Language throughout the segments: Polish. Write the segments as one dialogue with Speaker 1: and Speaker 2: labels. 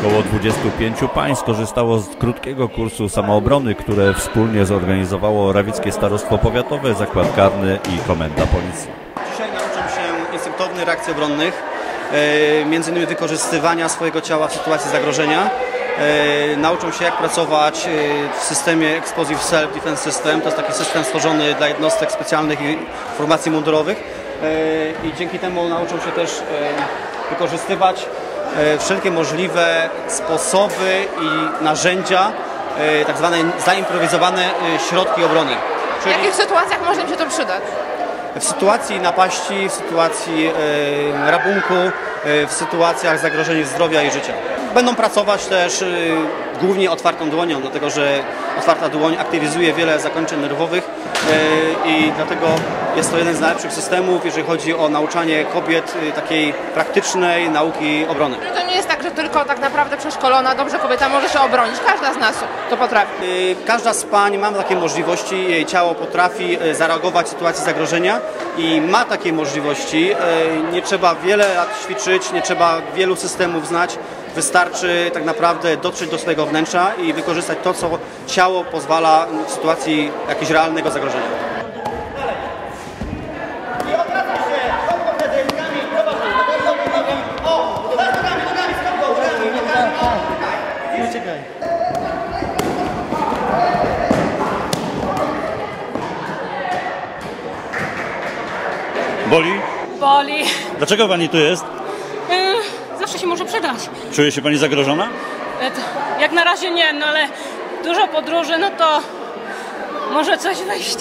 Speaker 1: Około 25 pań skorzystało z krótkiego kursu samoobrony, które wspólnie zorganizowało Rawickie Starostwo Powiatowe, Zakład Karny i Komenda Policji.
Speaker 2: Dzisiaj nauczą się instynktownych reakcji obronnych, e, innymi wykorzystywania swojego ciała w sytuacji zagrożenia. E, Nauczą się jak pracować e, w systemie Explosive Self Defense System. To jest taki system stworzony dla jednostek specjalnych i formacji mundurowych. I dzięki temu nauczą się też wykorzystywać wszelkie możliwe sposoby i narzędzia, e, tak zwane zaimprowizowane e, środki obrony.
Speaker 3: W jakich sytuacjach może im się to przydać?
Speaker 2: w sytuacji napaści, w sytuacji e, rabunku, e, w sytuacjach zagrożenia zdrowia i życia. Będą pracować też e, głównie otwartą dłonią, dlatego że otwarta dłoń aktywizuje wiele zakończeń nerwowych e, i dlatego jest to jeden z najlepszych systemów, jeżeli chodzi o nauczanie kobiet e, takiej praktycznej nauki obrony.
Speaker 3: To nie jest tak, że tylko tak naprawdę przeszkolona, dobrze kobieta może się obronić. Każda z nas to potrafi.
Speaker 2: Y, Każda z pań ma takie możliwości, jej ciało potrafi zareagować w sytuacji zagrożenia i ma takie możliwości. Nie trzeba wiele lat ćwiczyć, nie trzeba wielu systemów znać. Wystarczy tak naprawdę dotrzeć do swojego wnętrza i wykorzystać to, co ciało pozwala w sytuacji jakiegoś realnego zagrożenia.
Speaker 1: Boli?
Speaker 4: Boli.
Speaker 1: Dlaczego pani tu jest?
Speaker 4: Yy, zawsze się może przydać.
Speaker 1: Czuje się pani zagrożona?
Speaker 4: E, Jak na razie nie, no ale dużo podróży, no to może coś wyjść.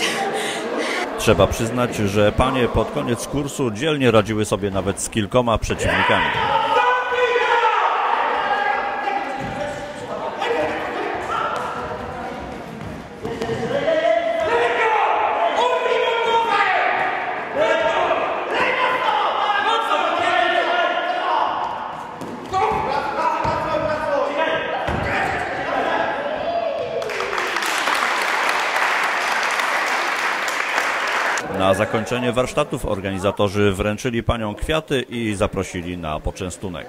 Speaker 1: Trzeba przyznać, że panie pod koniec kursu dzielnie radziły sobie nawet z kilkoma przeciwnikami. Na zakończenie warsztatów organizatorzy wręczyli paniom kwiaty i zaprosili na poczęstunek.